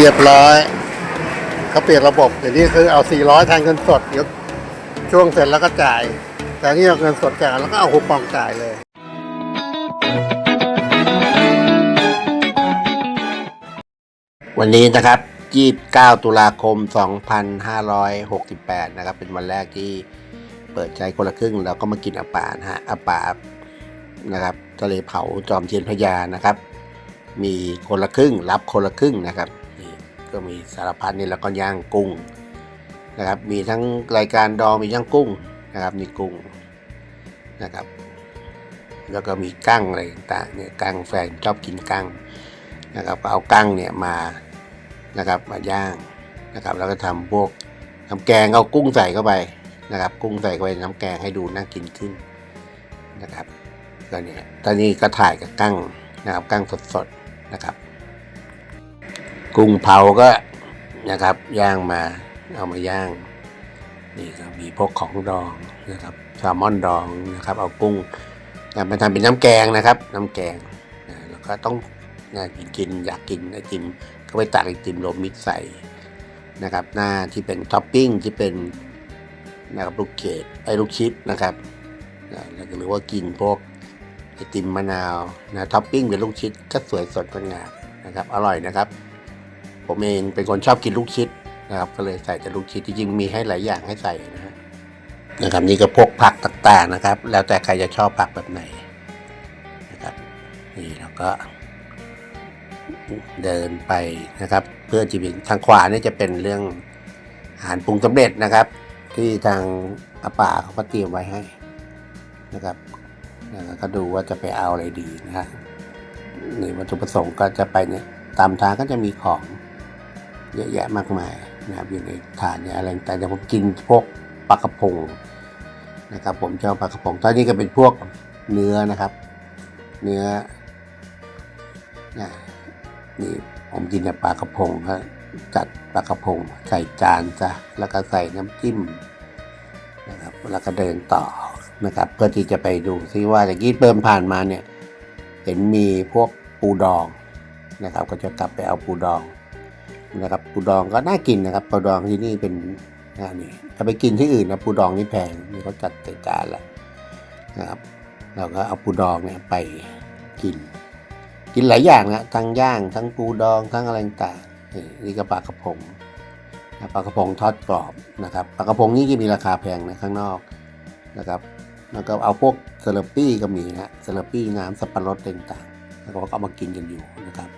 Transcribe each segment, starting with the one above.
เรียบร้อยเขาเปลี่ยนระบบเดี๋ยวนี้คือเอา 400แทนเงินสดเดี๋ยวช่วงเสร็จแล้วก็จ่าย แต่นี่เอาเงินสดจ่ายแล้วก็เอาคูปองจ่ายเลย วันนี้นะครับ 29 ตุลาคม 2568 นะครับ เป็นวันแรกที่เปิดใจคนละครึ่งแล้วก็มากินอาปานะฮะอาปานะครับทะเลเผาจอมเทียนพญานะครับ มีคนละครึ่งรับคนละครึ่งนะครับ ก็มีสารพัดนี่แล้วก็ย่างกุ้งนะครับ มีทั้งรายการดองมีย่างกุ้งนะครับนี่กุ้งนะครับ แล้วก็มีกั้งอะไรต่างเนี่ยกั้งแฟนชอบกินกั้งนะครับเอากั้งเนี่ยมานะครับมาย่างนะครับ แล้วก็ทำพวกน้ำแกงเอากุ้งใส่เข้าไปนะครับ กุ้งใส่เข้าไปในน้ำแกงให้ดูน่ากินขึ้นนะครับก็เนี่ยตอนนี้ก็ถ่ายกับกั้งนะครับกั้งสดๆนะครับ กุ้งเผาก็นะครับ ย่างมาเอามาย่าง นี่ก็มีพวกของดองนะครับแซลมอนดองนะครับ เอากุ้งนะมาทำเป็นน้ำแกงนะครับ น้ำแกงนะแล้วก็ต้องนะกินกินอยากกินไอติมก็ไปตักไอติมโรมมิตรใส่นะครับ หน้าที่เป็นท็อปปิ้งที่เป็นนะครับลูกเกดไอลูกชิปนะครับนะแล้วก็หรือว่ากินพวกไอติมมะนาวนะท็อปปิ้งเป็นลูกชิดก็สวยสดงดงามนะครับ อร่อยนะครับ ผมเองเป็นคนชอบกินลูกชิดนะครับ ก็เลยใส่แต่ลูกชิดจริงๆมีให้หลายอย่างให้ใส่นะฮะนะครับนี่ก็พวกผักต่างๆนะครับ แล้วแต่ใครจะชอบผักแบบไหนนะครับนี่แล้วก็ เดินไปนะครับ เพื่อจะเป็นทางขวานี่จะเป็นเรื่องอาหารปรุงสำเร็จนะครับ ที่ทางอาป่าเขาก็เตรียมไว้ให้นะครับแล้วก็ดูว่าจะไปเอาอะไรดีนะครับนี่วัตถุประสงค์ก็จะไปเนี่ยตามทางก็จะมีของ เยอะแยะมากมายนะครับอยู่ในถาดเนี่ยอะไรแต่างๆแต่ผมกินพวกปลากระพงนะครับ ผมชอบปลากระพงตอนนี้ก็เป็นพวกเนื้อนะครับ เนื้อนะนี่ผมกินแต่ปลากระพงครับจัดปลากระพงใส่จานจ้ะแล้วก็ใส่น้ำจิ้มนะครับแล้วก็เดินต่อนะครับเพื่อที่จะไปดูซิว่าตะกี้เดินผ่านมาเนี่ยเห็นมีพวกปูดองนะครับ ก็จะกลับไปเอาปูดอง นะครับปูดองก็น่ากินนะครับปูดองที่นี่เป็นนนี้ถ้าไปกินที่อื่นนะปูดองนี่แพงนี่เขาจัดใส่จานแล้วนะครับ เราก็เอาปูดองเนี่ยไปกิน กินหลายอย่างนะทั้งย่างทั้งปูดองทั้งอะไรต่างนี่นี่ก็ปลากระพงนะปลากระพงทอดกรอบนะครับปลากระพงนี่จะมีราคาแพงนะข้างนอกนะครับแล้วก็เอาพวกเซเลปี้ก็มีนะเซเลปี้น้ำสับปะรดต่างๆแล้วก็เอามากินกันอยู่นะครับ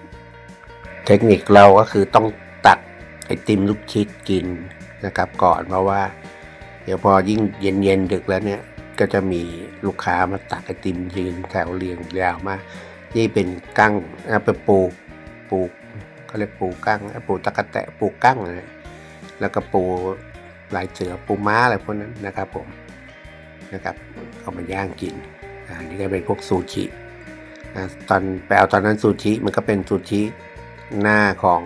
เทคนิคเราก็คือต้อง ไอติมลูกชิดกินนะครับก่อนเพราะว่า เดี๋ยวพอยิ่งเย็นเย็นดึกแล้วเนี่ยก็จะมีลูกค้ามาตักไอติมยืนแถวเรียงยาวมาก นี่เป็นกั้งนะเป็นปูปูเขาเรียกปูกั้งปูตะกะแตะปูกั้งนะแล้วก็ปูลายเสือปูม้าอะไรพวกนั้นนะครับผมนะครับเอามาย่างกินอ่านี่ก็เป็นพวกซูชินะตอนไปเอาตอนนั้นซูชิมันก็เป็นซูชิหน้าของ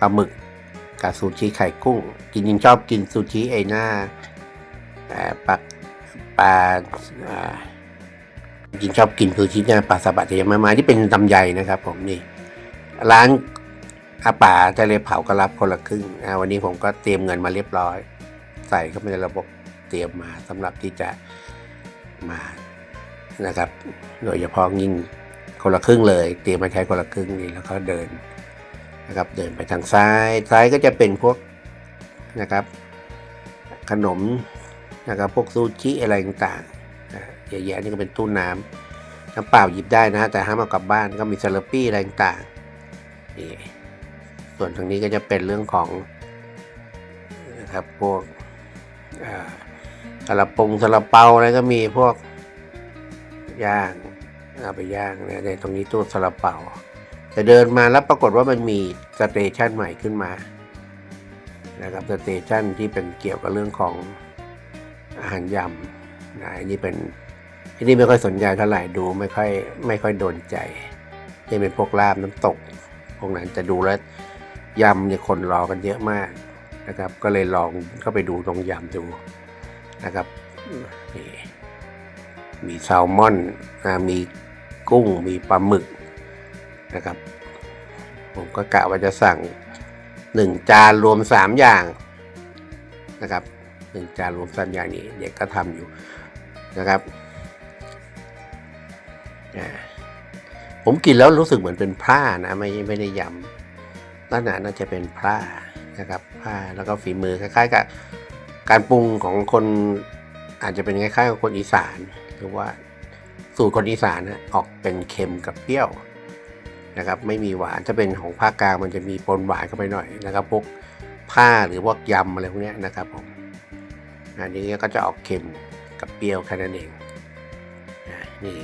ปลาหมึก กับซูชิไข่กุ้งจริงๆชอบกินซูชิไอหน้าปลาปลาอ่าจริงชอบกินซูชิเนี่ยปลาสบัดแต่ยังไม่มาที่เป็นตำใหญ่นะครับ ผมนี่ ร้านอาป่าทะเลเผาก็รับคนละครึ่งวันนี้ผมก็เตรียมเงินมาเรียบร้อย ใส่เข้าไปในระบบเตรียมมาสำหรับที่จะมานะครับ โดยเฉพาะยิ่งคนละครึ่งเลย เตรียมมาใช้คนละครึ่งนี่แล้วก็เดิน นะครับเดินไปทางซ้ายซ้ายก็จะเป็นพวกนะครับขนมนะครับพวกซูชิอะไรต่างๆนะเยอะแยะนี่ก็เป็นตู้น้ำน้ำเปล่าหยิบได้นะแต่ห้ามเอากลับบ้านก็มีซาลาปี้อะไรต่างๆนี่ส่วนทางนี้ก็จะเป็นเรื่องของนะครับพวกอ่าซาลาปงซาลาเปาอะไรก็มีพวกย่างเอาไปย่างนะในตรงนี้ตู้ซาลาเปา แต่เดินมาแล้วปรากฏว่ามันมีสเตชันใหม่ขึ้นมานะครับสเตชันที่เป็นเกี่ยวกับเรื่องของอาหารยำนะอันนี้เป็นอันนี้ไม่ค่อยสนใจเท่าไหร่ดูไม่ค่อยไม่ค่อยโดนใจนี่เป็นพวกลาบน้ำตก พวกนั้นจะดูแล้วยำเนี่ยคนรอกันเยอะมากนะครับ ก็เลยลองเข้าไปดูตรงยำดูนะครับมีแซลมอนนะมีกุ้งมีปลาหมึก นะครับ ผมก็กะว่าจะสั่งหนึ่งจานรวมสามอย่างนะครับหนึ่งจานรวมสามอย่างนี้เด็กก็ทำอยู่นะครับผมกินแล้วรู้สึกเหมือนเป็นผ้านะไม่ไม่ได้ยำลักษณะน่าจะเป็นผ้านะครับผ้าแล้วก็ฝีมือคล้ายๆกับการปรุงของคนอาจจะเป็นคล้ายๆกับคนอีสาน หรือว่าสูตรคนอีสานนะออกเป็นเค็มกับเปรี้ยว นะครับไม่มีหวานถ้าเป็นของภาคกลางมันจะมีปนหวานเข้าไปหน่อยนะครับพวกผ้าหรือพวกยำอะไรพวกนี้นะครับผมอันนี้ก็จะออกเค็มกับเปรี้ยวแค่นั้นเองนี่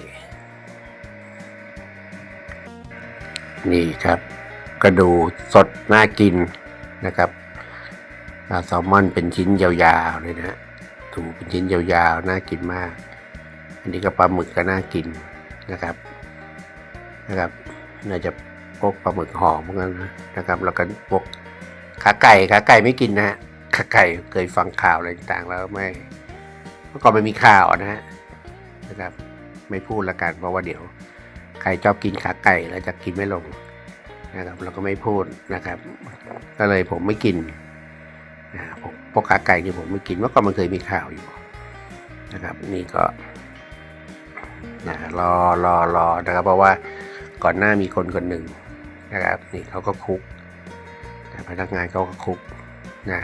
นี่ครับ กระดูสดน่ากินนะครับแซลมอนเป็นชิ้นยาวๆเลยนะฮะถูเป็นชิ้นยาวๆน่ากินมาก อันนี้ก็ปลาหมึกก็น่ากินนะครับนะครับ น่าจะพวกปลาหมึกหอมเหมือนกันนะครับแล้วก็พวกขาไก่ขาไก่ไม่กินนะฮะขาไก่เคยฟังข่าวอะไรต่างๆ แล้วไม่เมื่อก่อนมันมีข่าวนะฮะนะครับ ไม่พูดละกันเพราะว่าเดี๋ยว ใครชอบกินขาไก่แล้วจะกินไม่ลงนะครับ เราก็ไม่พูดนะครับ ก็เลยผมไม่กินนะผมพวกขาไก่นี่ผมไม่กินเมื่อก่อนมันเคยมีข่าวอยู่นะครับ นี่ก็นะรอรอรอนะครับ เพราะว่า ก่อนหน้ามีคนคนหนึ่งนะครับนี่เขาก็คุกแต่พนักงานเขาก็คุกนะ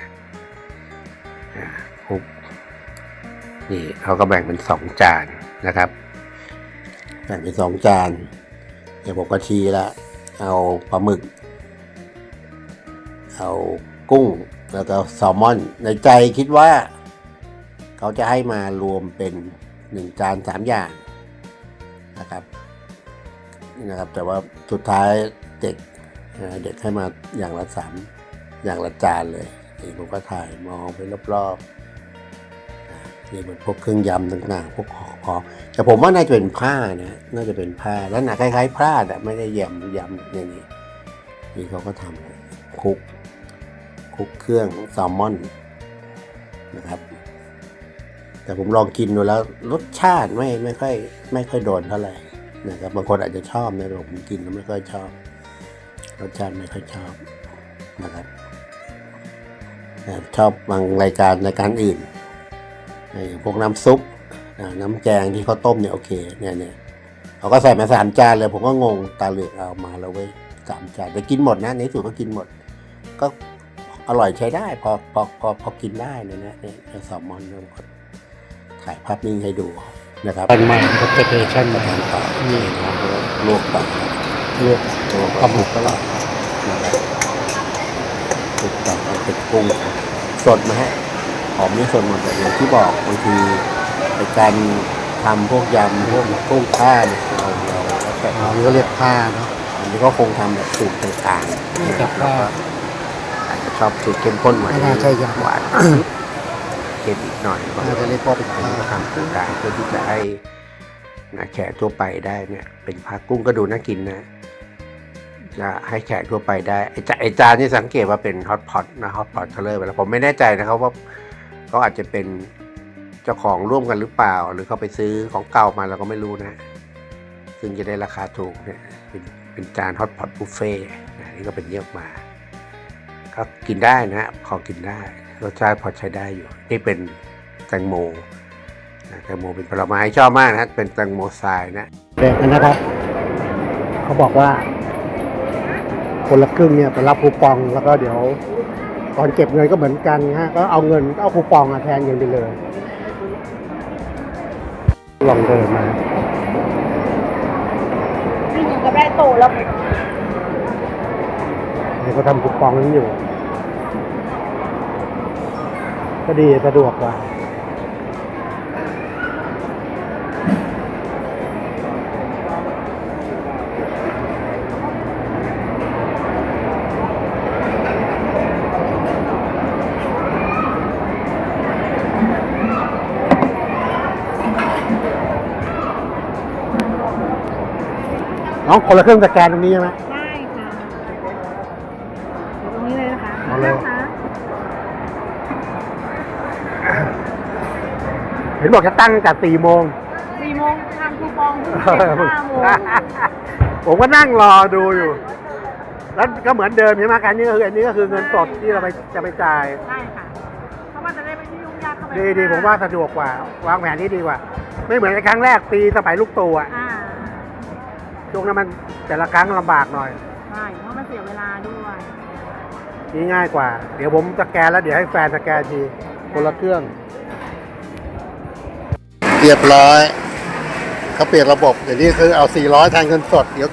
คุกนี่เขาก็แบ่งเป็นสองจานนะครับแบ่งเป็นสองจานเดี๋ยวผมก็ชี้ละเอาปลาหมึก เอากุ้งแล้วก็แซลมอน ในใจคิดว่า เขาจะให้มารวมเป็นหนึ่งจานสามอย่างนะครับ นะครับ แต่ว่าสุดท้ายเด็กเด็กให้มาอย่างละสามอย่างละจานเลยนี่ผมก็ถ่ายมองไปรอบๆนี่เหมือนพวกเครื่องยำต่างๆพวกของแต่ผมว่าน่าจะเป็นผ้านะน่าจะเป็นผ้าแล้วหนาคล้ายๆผ้าแต่ไม่ได้ยำยำอย่างนี้นี่เขาก็ทำคุกคุกเครื่องแซลมอนนะครับ แต่ผมลองกินดูแล้วรสชาติไม่ไม่ค่อยไม่ค่อยโดนเท่าไหร่ นะครับบางคนอาจจะชอบนะแต่ผมกินแล้วไม่ค่อยชอบรสชาติไม่ค่อยชอบนะครับชอบบางรายการรายการอื่นอย่างพวกน้ำซุปน้ำแกงที่เขาต้มเนี่ยโอเคเนี่ยเนี่ยเขาก็ใส่มาสามจานเลย ผมก็งงตาเหลือกเอามาแล้วเว้ยสามจานแต่กินหมดนะในสุดก็กินหมด ก็อร่อยใช้ได้ พอพอพอพอกินได้เลยนะเนี่ยไอ้แซลมอนเนี่มถ่ายภาพนิ่งให้ดู นะครับเป็นมันพัฒนาชั่นมาทานต่อนี่นะครับลวกต่อลวกลวกปลาหมึกตลอดนะครับลวกต่อเอาเป็นกุ้งสดนะฮะหอมนี่สดหมดแต่อย่างที่บอกบางทีในการทำพวกยำพวกกุ้งผ้าเนี่ยเราเราแล้วแต่อ๋อนี่ก็เรียกผ้าเนาะอันนี้ก็คงทำแบบสูตรต่างๆนะครับผ้าแล้วก็อาจจะชอบสูตรเข้มข้นกว่าไม่นี้น่าใช่ยำหวาน เค็มอีกหน่อยน่าจะเรียกว่าเป็นอันผ้านี้ก็ทำสูตรกลางเพื่อที่จะให้นะแขกทั่วไปได้เนี่ยเป็นผักกุ้งก็ดูน่ากินนะจะให้แขกทั่วไปได้ไอจาไอจานนี่สังเกตว่าเป็นฮอตพอตนะฮอตพอตเขาเลยไปแล้วผมไม่แน่ใจนะครับว่าเขาอาจจะเป็นเจ้าของร่วมกันหรือเปล่า หรือเขาไปซื้อของเก่ามาเราก็ไม่รู้นะ ซึ่งจะได้ราคาถูกเนี่ยเป็นเป็นจานฮอตพอตบุฟเฟ่นี่ก็เป็นเยอะมาก็กินได้นะฮะพอกินได้ รสชาติพอใช้ได้อยู่ นี่เป็นแตงโมนะแตงโมเป็นผลไม้ชอบมากนะฮะเป็นแตงโมทรายนะแบ่งกันนะครับ เขาบอกว่า คนละครึ่งเนี่ยไปรับคูปองแล้วก็เดี๋ยวตอนเก็บเงินก็เหมือนกันฮะก็เอาเงินก็เอาคูปองอะแทนเงินไปเลย ลองเดินมานี่หนูก็ได้โตแล้วเดี๋ยวก็ทำคูปองนั้นอยู่ ก็ดีสะดวกกว่าน้องคนละเครื่องสแกนตรงนี้ใช่ไหม บอกจะตั้งตั้งแต่สี่โมง สี่โมงทำคูปองเพิ่งเก็บห้าโมงผมก็นั่งรอดูอยู่ แล้วก็เหมือนเดิมใช่ไหมการนี้ก็คืออันนี้ก็คือเงินสดที่เราไปจะไปจ่าย ใช่ค่ะเพราะว่าจะได้ไม่ยุ่งยากเข้าไปดีดีผมว่าสะดวกกว่า วางแผนที่ดีกว่า ไม่เหมือนกับครั้งแรกปีสมัยลูกตู่อะอ่าช่วงนั้นมันแต่ละครั้งลำบากหน่อย ใช่ เพราะมันเสียเวลาด้วยนี่ง่ายกว่า เดี๋ยวผมสแกนแล้วเดี๋ยวให้แฟนสแกนทีคนละเครื่อง เรียบร้อยเขาเปลี่ยนระบบเดี๋ยวนี้คือเอา 400แทนเงินสดเดี๋ยว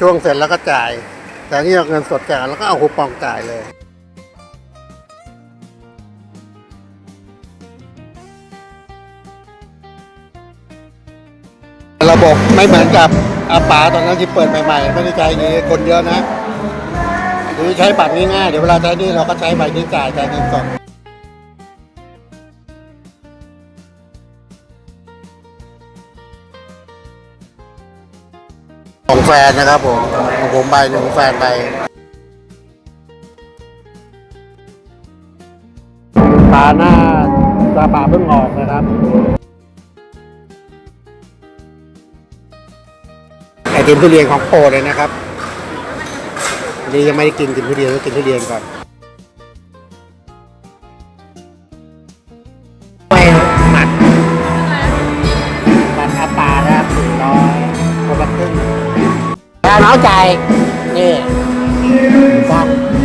ช่วงเสร็จแล้วก็จ่าย แต่นี่เอาเงินสดจ่ายแล้วก็เอาคูปองจ่ายเลยระบบไม่เหมือนกับอาป๋าตอนนั้นที่เปิดใหม่ๆไม่ได้ใจอย่างนี้คนเยอะนะหรือใช้บัตรง่ายๆเดี๋ยวเวลาใช้นี่เราก็ใช้ใบนี้จ่ายจ่ายเงินสด แฟนนะครับผมของผมใบหนึ่งของแฟนใบปลาหน้าปลาป่าเพิ่งออกนะครับ ไอติมทุเรียนของโปรดเลยนะครับอันนี้ยังไม่ได้กินกินทุเรียนต้องกินทุเรียนก่อน ใจายนี่ฟัง